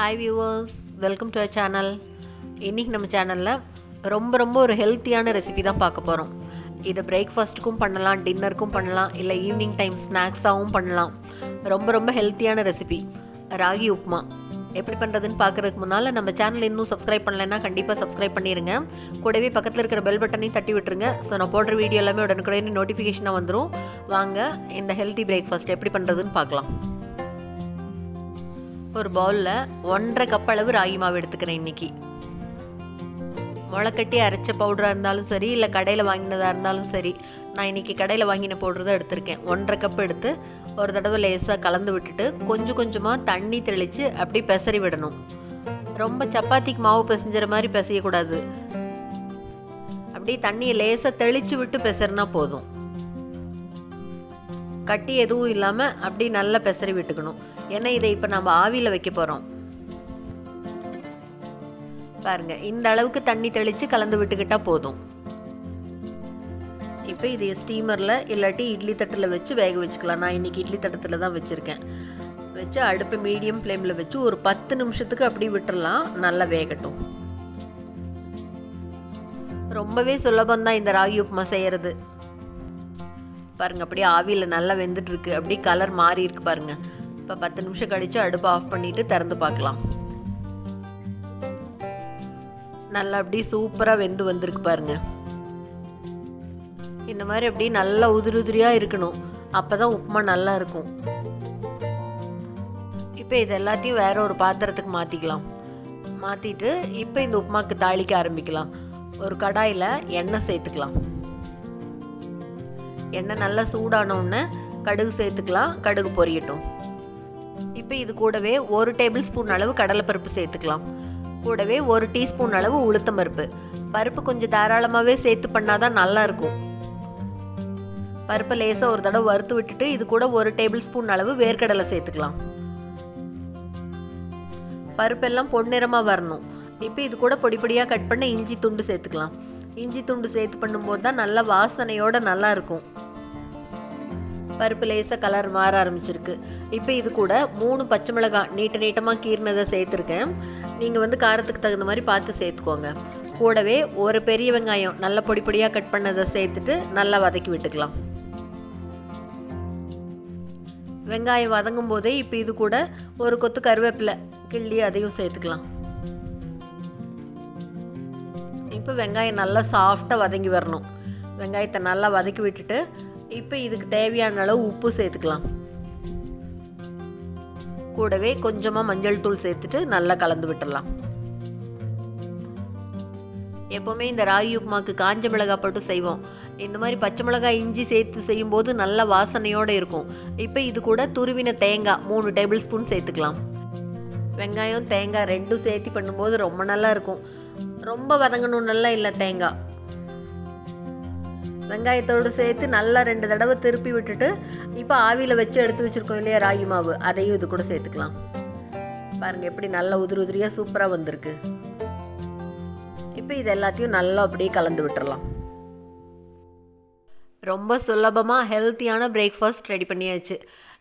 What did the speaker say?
Hi viewers welcome to a channel இன்றைக்கி நம்ம சேனலில் ரொம்ப ரொம்ப ஒரு ஹெல்த்தியான ரெசிபி தான் பார்க்க போகிறோம் இதை பிரேக்ஃபாஸ்ட்டுக்கும் பண்ணலாம் டின்னருக்கும் பண்ணலாம் இல்லை ஈவினிங் டைம் ஸ்நாக்ஸாகவும் பண்ணலாம். ரொம்ப ரொம்ப ஹெல்த்தியான ரெசிபி ராகி உப்புமா எப்படி பண்ணுறதுன்னு பார்க்குறதுக்கு முன்னால் நம்ம சேனல் இன்னும் சப்ஸ்கிரைப் பண்ணலைன்னா கண்டிப்பாக சப்ஸ்கிரைப் பண்ணிடுங்க கூடவே பக்கத்தில் இருக்கிற பெல் பட்டனையும் தட்டி விட்டுருங்க. ஸோ நான் போடுற வீடியோ எல்லாமே உடனுக்குடனே நோட்டிஃபிகேஷனாக வந்துடும் வாங்க இந்த ஹெல்த்தி பிரேக்ஃபாஸ்ட் எப்படி பண்ணுறதுன்னு பார்க்கலாம். ஒரு பவுலில் ஒன்றரை கப் அளவு ராகி மாவு எடுத்துக்கிறேன் இன்னைக்கு. முளைக்கட்டி அரைச்ச பவுடராக இருந்தாலும் சரி இல்லை கடையில் வாங்கினதாக இருந்தாலும் சரி நான் இன்றைக்கி கடையில் வாங்கின பவுடர் தான் எடுத்திருக்கேன். ஒன்றரை கப் எடுத்து ஒரு தடவை லேசாக கலந்து விட்டுட்டு கொஞ்சம் கொஞ்சமாக தண்ணி தெளித்து அப்படி பெசறி விடணும். ரொம்ப சப்பாத்திக்கு மாவு பிசைஞ்சிற மாதிரி பிசையக்கூடாது. அப்படியே தண்ணியை லேசாக தெளித்து விட்டு பெசறினா போதும். கட்டி எதுவும் இல்லாமல் அப்படி நல்லா பெசறி விட்டுக்கணும். ஏன்னா இதை இப்போ நம்ம ஆவியில் வைக்க போகிறோம் பாருங்க இந்த அளவுக்கு தண்ணி தெளித்து கலந்து விட்டுக்கிட்டால் போதும். இப்போ இது ஸ்டீமரில் இல்லாட்டி இட்லி தட்டில் வச்சு வேக வச்சுக்கலாம். நான் இன்றைக்கி இட்லி தட்டத்தில் தான் வச்சுருக்கேன். வச்சு அடுப்பு மீடியம் ஃப்ளேமில் வச்சு ஒரு பத்து நிமிஷத்துக்கு அப்படி விட்டுடலாம் நல்லா வேகட்டும். ரொம்பவே சுலபம் தான் இந்த ராகி உப்புமா செய்கிறது பாருங்கள் அப்படியே ஆவியில் நல்லா வெந்துட்டுருக்கு அப்படியே கலர் மாறி இருக்கு பாருங்கள் இப்போ பத்து நிமிஷம் கழிச்சு அடுப்பை ஆஃப் பண்ணிட்டு திறந்து பார்க்கலாம். நல்லா அப்படியே சூப்பராக வெந்து வந்திருக்கு பாருங்க. இந்த மாதிரி அப்படியே நல்லா உதிரி உதிரியாக இருக்கணும். அப்போ தான் உப்புமா நல்லா இருக்கும். இப்போ இது எல்லாத்தையும் வேற ஒரு பாத்திரத்துக்கு மாற்றிக்கலாம் மாற்றிட்டு இப்போ இந்த உப்புமாக்கு தாளிக்க ஆரம்பிக்கலாம். ஒரு கடாயில் எண்ணெய் சேர்த்துக்கலாம். எண்ணெய் நல்லா சூடான உடனே கடுகு சேர்த்துக்கலாம். கடுகு பொரியட்டும். இப்போ இது கூடவே ஒரு டேபிள் ஸ்பூன் அளவு கடலைப்பருப்பு சேர்த்துக்கலாம். கூடவே ஒரு டீஸ்பூன் அளவு உளுத்தம் பருப்பு. பருப்பு கொஞ்சம் தாராளமாகவே சேர்த்து பண்ணாதான் நல்லா இருக்கும் பருப்பை லேசாக ஒரு தடவை வறுத்து விட்டுட்டு இது கூட ஒரு டேபிள் ஸ்பூன் அளவு வேர்க்கடலை சேர்த்துக்கலாம். பருப்பெல்லாம் பொன்னிறமாக வரணும். இப்போ இது கூட பொடி பொடியாக கட் பண்ண இஞ்சி துண்டு சேர்த்துக்கலாம். இஞ்சி துண்டு சேர்த்து பண்ணும்போது தான் நல்ல வாசனையோட நல்லா இருக்கும் பருப்பு லேசாக கலர் மாற ஆரம்பிச்சிருக்கு. இப்போ இது கூட மூணு பச்சை மிளகாய் நீட்ட நீட்டமாக கீர்னதை சேர்த்துருக்கேன். நீங்கள் வந்து காரத்துக்கு தகுந்த மாதிரி பார்த்து சேர்த்துக்கோங்க. கூடவே ஒரு பெரிய வெங்காயம் நல்ல பொடி பொடியாக கட் பண்ணதை சேர்த்துட்டு நல்லா வதக்கி விட்டுக்கலாம். வெங்காயம் வதங்கும் போதே இப்போ இது கூட ஒரு கொத்து கருவேப்பிலை கிள்ளி அதையும் சேர்த்துக்கலாம். இப்போ வெங்காயம் நல்லா சாஃப்டாக வதங்கி வரணும். வெங்காயத்தை நல்லா வதக்கி விட்டுட்டு இப்போ இதுக்கு தேவையான அளவு உப்பு சேர்த்துக்கலாம். கூடவே கொஞ்சமாக மஞ்சள் தூள் சேர்த்துட்டு நல்லா கலந்து விட்டுடலாம் எப்போவுமே இந்த ராகி உப்புமாக்கு காஞ்ச மிளகாய் போட்டு செய்வோம். இந்த மாதிரி பச்சை மிளகாய் இஞ்சி சேர்த்து செய்யும்போது நல்ல வாசனையோடு இருக்கும். இப்போ இது கூட துருவின தேங்காய் மூணு டேபிள் ஸ்பூன் சேர்த்துக்கலாம். வெங்காயம் தேங்காய் ரெண்டும் சேர்த்து பண்ணும்போது ரொம்ப நல்லா இருக்கும். ரொம்ப வதங்கணும்னெல்லாம் இல்லை தேங்காய். வெங்காயத்தோடு சேர்த்து நல்லா ரெண்டு தடவை திருப்பி விட்டுட்டு இப்போ ஆவியில் வச்சு எடுத்து வச்சுருக்கோம் இல்லையா ராகி மாவு? அதையும் இது கூட சேர்த்துக்கலாம். பாருங்கள் எப்படி நல்லா உதிரி உதிரியாக சூப்பராக வந்திருக்கு. இப்போ இது எல்லாத்தையும் நல்லா அப்படியே கலந்து விட்டுறலாம். ரொம்ப சுலபமாக ஹெல்த்தியான பிரேக்ஃபாஸ்ட் ரெடி பண்ணியாச்சு.